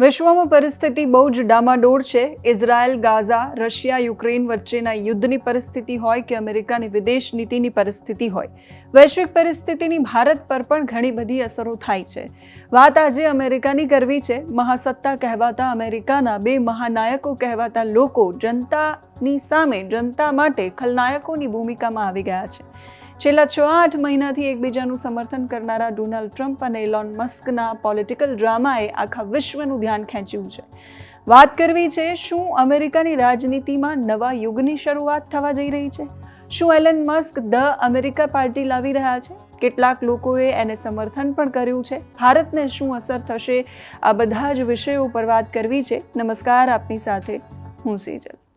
વિશ્વમાં પરિસ્થિતિ બહુ જ ડામાડોળ છે. ઇઝરાયલ, ગાઝા, રશિયા, યુક્રેન વચ્ચેના યુદ્ધની પરિસ્થિતિ હોય કે અમેરિકાની વિદેશ નીતિની પરિસ્થિતિ હોય. વૈશ્વિક પરિસ્થિતિની ભારત પર પણ ઘણી બધી અસરો થાય છે. વાત આજે અમેરિકાની કરવી છે. મહાસત્તા કહેવાતા અમેરિકાના બે મહાનાયકો કહેવાતા લોકો જનતાની સામે જનતા માટે ખલનાયકોની ભૂમિકામાં આવી ગયા છે. છેલ્લા છ આઠ મહિનાથી એકબીજાનું સમર્થન કરનારા ડોનાલ્ડ ટ્રમ્પ અને ઇલોન મસ્કના પોલિટિકલ ડ્રામાએ આખા વિશ્વનું ધ્યાન ખેંચ્યું છે. વાત કરવી છે શું અમેરિકાની રાજનીતિમાં નવા યુગની શરૂઆત થવા જઈ રહી છે? શું Elon Musk the America party લાવી રહ્યા છે? કેટલાક લોકોએ એને સમર્થન પણ કર્યું છે. ભારતને શું અસર થશે? આ બધા જ વિષયો પર વાત કરવી છે. નમસ્કાર, આપની સાથે હું સેજલ.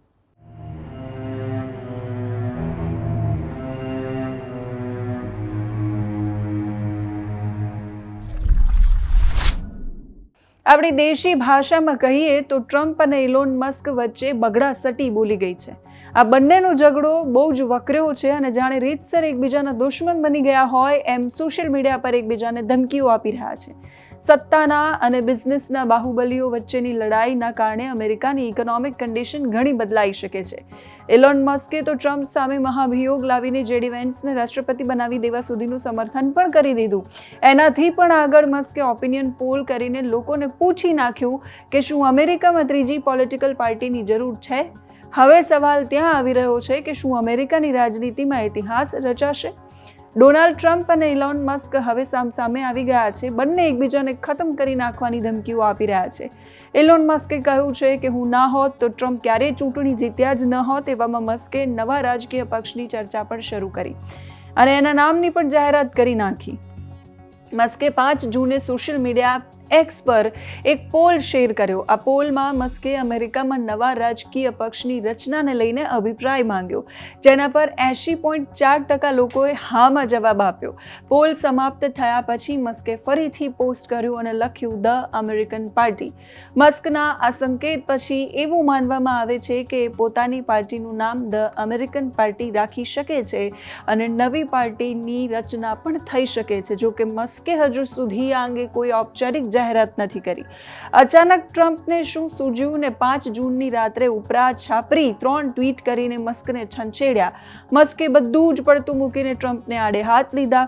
આપણી દેશી ભાષામાં કહીએ તો ટ્રમ્પ અને ઇલોન મસ્ક વચ્ચે બગડા સટી બોલી ગઈ છે. આ બંનેનો ઝઘડો બહુ જ વકર્યો છે અને જાણે રીતસર એકબીજાના દુશ્મન બની ગયા હોય એમ સોશિયલ મીડિયા પર એકબીજાને ધમકીઓ આપી રહ્યા છે. સત્તાના અને બિઝનેસના બાહુબલીઓ વચ્ચેની લડાઈના કારણે અમેરિકાની ઇકોનોમિક કન્ડિશન ઘણી બદલાઈ શકે છે. એલોન મસ્કે તો ટ્રમ્પ સામે મહાભિયોગ લાવીને જેડી વેન્સને રાષ્ટ્રપતિ બનાવી દેવા સુધીનું સમર્થન પણ કરી દીધું. એનાથી પણ આગળ મસ્કે ઓપિનિયન પોલ કરીને લોકોને પૂછી નાખ્યું કે શું અમેરિકામાં ત્રીજી પોલિટિકલ પાર્ટીની જરૂર છે? હવે સવાલ ત્યાં આવી રહ્યો છે કે શું અમેરિકાની રાજનીતિમાં ઇતિહાસ રચાશે? ડોનાલ્ડ ટ્રમ્પ અને ઇલોન મસ્ક હવે સામસામે આવી ગયા છે. બંને એકબીજાને ખતમ કરી નાખવાની ધમકીઓ આપી રહ્યા છે. એલોન મસ્કે કહ્યું છે કે હું ના હોત તો ટ્રમ્પ ક્યારેય ચૂંટણી જીત્યા જ ન હોત એવામાં મસ્કે નવા રાજકીય પક્ષની ચર્ચા પણ શરૂ કરી અને એના નામની પણ જાહેરાત કરી નાખી. મસ્કે પાંચ જૂને સોશિયલ મીડિયા એક્સ પર એક પોલ શેર કર્યો. આ પોલમાં મસ્કે અમેરિકામાં નવા રાજકીય પક્ષની રચનાને લઈને અભિપ્રાય માંગ્યો, જેના પર એંશી પોઈન્ટ ચાર ટકા લોકોએ હામાં જવાબ આપ્યો. પોલ સમાપ્ત થયા પછી મસ્કે ફરીથી પોસ્ટ કર્યું અને લખ્યું ધ અમેરિકન પાર્ટી મસ્કના આ સંકેત પછી એવું માનવામાં આવે છે કે પોતાની પાર્ટીનું નામ ધ અમેરિકન પાર્ટી રાખી શકે છે અને નવી પાર્ટીની રચના પણ થઈ શકે છે. જો કે મસ્કે હજુ સુધી આ અંગે કોઈ ઔપચારિક જાહેરાત નથી કરી. અચાનક ટ્રમ્પને શું સૂજ્યું ને પાંચ જૂનની રાત્રે ઉપરા છાપરી ત્રણ ટ્વીટ કરીને મસ્કને છંછેડ્યા. મસ્કે બધું જ પડતું મૂકીને ટ્રમ્પને આડે હાથ લીધા.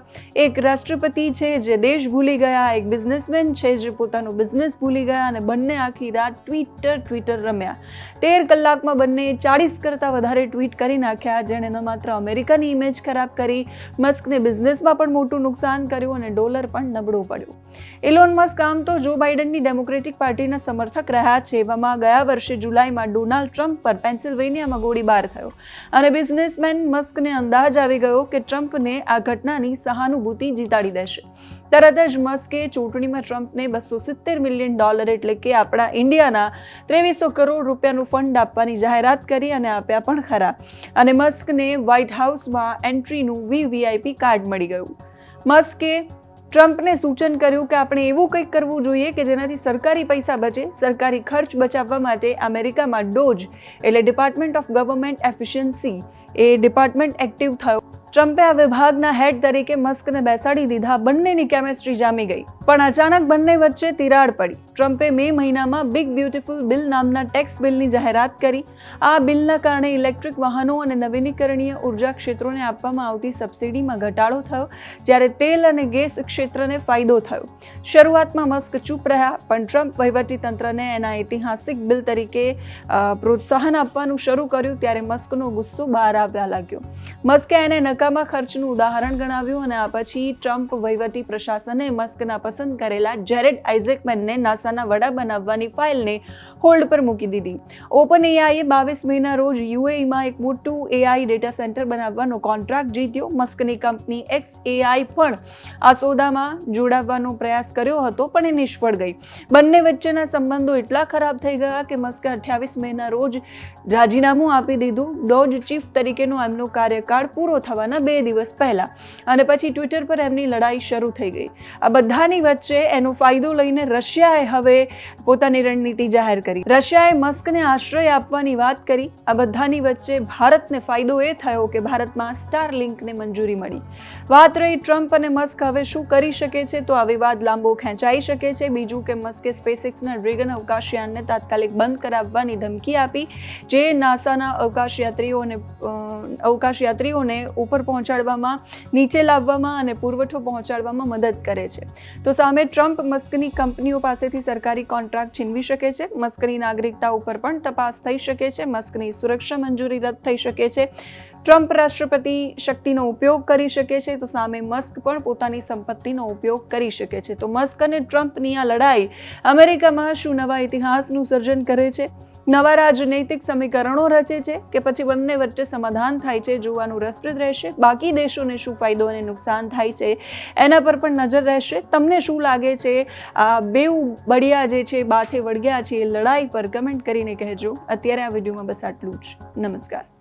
એક રાષ્ટ્રપતિ છે જે દેશ ભૂલી ગયા, એક બિઝનેસમેન છે જે પોતાનું બિઝનેસ ભૂલી ગયા અને બંને આખી રાત ટ્વિટર ટ્વિટર રમ્યા. તેર કલાકમાં બંને ચાળીસ કરતાં વધારે ટ્વીટ કરી નાખ્યા, જેણે ન માત્ર અમેરિકાની ઇમેજ ખરાબ કરી, મસ્કને બિઝનેસમાં પણ મોટું નુકસાન કર્યું અને ડોલર પણ નબળું પડ્યું. ઇલોન મસ્ક આમ તો જો બાઇડનની ડેમોક્રેટિક પાર્ટીના સમર્થક રહ્યા છે, એવામાં ગયા વર્ષે જુલાઈમાં ડોનાલ્ડ ટ્રમ્પ પર પેન્સિલ્વેનિયામાં ગોળીબાર થયો. અને બિઝનેસમેન મસ્કને અંદાજ આવી ગયો કે ટ્રમ્પને આ ઘટનાની સહાનુભૂતિ જીતાડી દેશે. તરત જ મસ્કે ચૂંટણીમાં ટ્રમ્પને બસો સિત્તેર મિલિયન ડોલર એટલે કે આપણા ઇન્ડિયાના ત્રેવીસો કરોડ રૂપિયાનું ફંડ આપવાની જાહેરાત કરી અને આપ્યા પણ ખરા. અને મસ્કને વ્હાઇટ હાઉસમાં એન્ટ્રીનું વીવીઆઈપી કાર્ડ મળી ગયું. મસ્કે ટ્રમ્પને સૂચન કર્યું કે આપણે એવું કંઈક કરવું જોઈએ કે જેનાથી સરકારી પૈસા બચે, સરકારી ખર્ચ બચાવવા માટે અમેરિકામાં ડોજ, એટલે ડિપાર્ટમેન્ટ ઓફ ગવર્મેન્ટ એફિશિયન્સી એ ડિપાર્ટમેન્ટ એક્ટિવ થયો. ટ્રમ્પે આ વિભાગના હેડ તરીકે મસ્કને બેસાડી દીધા. બંનેની કેમેસ્ટ્રી જામી ગઈ. પણ અચાનક બંને વચ્ચે તિરાડ પડી. ટ્રમ્પે મે મહિનામાં બિગ બ્યુટીફુલ બિલ નામના ટેક્સ બિલની જાહેરાત કરી. આ બિલના કારણે ઇલેક્ટ્રિક વાહનો અને નવીનીકરણીય ઊર્જા ક્ષેત્રોને આપવામાં આવતી સબસિડીમાં ઘટાડો થયો, જ્યારે તેલ અને ગેસ ક્ષેત્રને ફાયદો થયો. શરૂઆતમાં મસ્ક ચૂપ રહ્યા, પણ ટ્રમ્પ વહીવટીતંત્રને એના ઐતિહાસિક બિલ તરીકે પ્રોત્સાહન આપવાનું શરૂ કર્યું, ત્યારે મસ્કનો ગુસ્સો બહાર આવ્યા લાગ્યો. મસ્કે એને નકામા ખર્ચનું ઉદાહરણ ગણાવ્યું અને આ પછી ટ્રમ્પ વહીવટી પ્રશાસને મસ્કના પસંદ કરેલા જેરેડ આઇઝેકમેનને નાસાના વડા બનાવવાની ફાઇલને હોલ્ડ પર મૂકી દીધી. ઓપન એઆઈએ બાવીસ મેના રોજ યુએઈમાં એક મોટું એઆઈ ડેટા સેન્ટર બનાવવાનો કોન્ટ્રાક્ટ જીત્યો. મસ્કની કંપની એક્સ એઆઈ પણ આ સોદામાં જોડાવવાનો પ્રયાસ કર્યો હતો, પણ એ નિષ્ફળ ગઈ. બંને વચ્ચેના સંબંધો એટલા ખરાબ થઈ ગયા કે મસ્કે અઠ્યાવીસ મેના રોજ રાજીનામું આપી દીધું. ડોજ ચીફ તરીકેનો એમનો કાર્યકાળ પૂરો થવાના થયાના બે દિવસ પહેલા. અને પછી ટ્વિટર પર એમની લડાઈ શરૂ થઈ ગઈ. આ બધાની વચ્ચે એનો ફાયદો લઈને રશિયાએ હવે પોતાની રણનીતિ જાહેર કરી. રશિયાએ મસ્કને આશ્રય આપવાની વાત કરી. આ બધાની વચ્ચે ભારતને ફાયદો એ થયો કે ભારતમાં સ્ટાર લિંકને મંજૂરી મળી. વાત રહી ટ્રમ્પ અને મસ્ક હવે શું કરી શકે છે તો આ વિવાદ લાંબો ખેંચાઈ શકે છે. બીજું કે મસ્કે સ્પેસિક્સના ડ્રેગન અવકાશયાનને તાત્કાલિક બંધ કરાવવાની ધમકી આપી. જે નાસાના અવકાશયાત્રીઓને અવકાશયાત્રીઓને ઉપર પહોંચાડવામાં, નીચે લાવવામાં અને પુરવઠો પહોંચાડવામાં મદદ કરે છે. તો સામે ટ્રમ્પ મસ્કની કંપનીઓ પાસેથી સરકારી કોન્ટ્રાક્ટ છીનવી શકે છે. મસ્કની નાગરિકતા ઉપર પણ તપાસ થઈ શકે છે. મસ્કની સુરક્ષા મંજૂરી રદ થઈ શકે છે. ટ્રમ્પ રાષ્ટ્રપતિ શક્તિનો ઉપયોગ કરી શકે છે. તો સામે મસ્ક પણ પોતાની સંપત્તિનો ઉપયોગ કરી શકે છે. તો મસ્ક અને ટ્રમ્પની આ લડાઈ અમેરિકામાં શું નવા ઇતિહાસનું સર્જન કરે છે? નવા રાજનૈતિક સમીકરણો રચે છે કે પછી બંને વચ્ચે સમાધાન થાય છે, જોવાનું રસપ્રદ રહેશે. બાકી દેશોને શું ફાયદો અને નુકસાન થાય છે એના પર પણ નજર રહેશે. તમને શું લાગે છે? આ બેઉ બળિયા જે છે, બાથે વળગ્યા છે એ લડાઈ પર કમેન્ટ કરીને કહેજો. અત્યારે આ વિડીયોમાં બસ આટલું જ. નમસ્કાર.